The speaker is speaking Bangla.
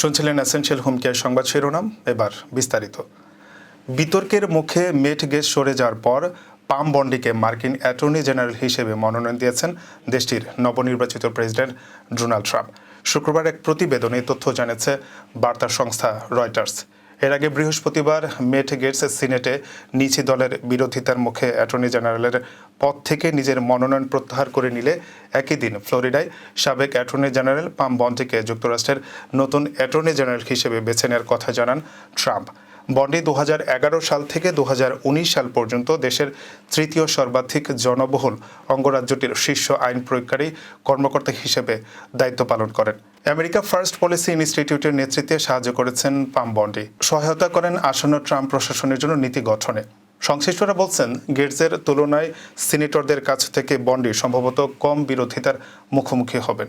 শুনছিলেন অ্যাসেন্সিয়াল হোম কেয়ার সংবাদ শিরোনাম, এবার বিস্তারিত। বিতর্কের মুখে মেট গেস সরে যাওয়ার পর পাম বন্ডিকে মার্কিন অ্যাটর্নি জেনারেল হিসেবে মনোনয়ন দিয়েছেন দেশটির নবনির্বাচিত প্রেসিডেন্ট ডোনাল্ড ট্রাম্প। শুক্রবার এক প্রতিবেদনে তথ্য জানিয়েছে বার্তা সংস্থা রয়টার্স। এর আগে বৃহস্পতিবার মেট গেটস সিনেটে নিচি দলের বিরোধিতার মুখে অ্যাটর্নি জেনারেলের পদ থেকে নিজের মনোনয়ন প্রত্যাহার করে নিলে একই দিন ফ্লোরিডায় সাবেক অ্যাটর্নি জেনারেল পাম বন্টিকে যুক্তরাষ্ট্রের নতুন অ্যাটর্নি জেনারেল হিসেবে বেছে নেওয়ার কথা জানান ট্রাম্প। বন্ডি দু সাল থেকে দু হাজার উনিশ সাল পর্যন্ত দেশের তৃতীয় সর্বাধিক জনবহুল অঙ্গরাজ্যটির শীর্ষ আইন প্রয়োগকারী কর্মকর্তা হিসেবে দায়িত্ব পালন করেন। আমেরিকা ফার্স্ট পলিসি ইনস্টিটিউটের নেতৃত্বে সাহায্য করেছেন পাম বন্ডি। সহায়তা করেন আসন্ন ট্রাম্প প্রশাসনের জন্য নীতি গঠনে। সংশ্লিষ্টরা বলছেন গেটসের তুলনায় সিনেটরদের কাছ থেকে বন্ডি সম্ভবত কম বিরোধিতার মুখোমুখি হবেন।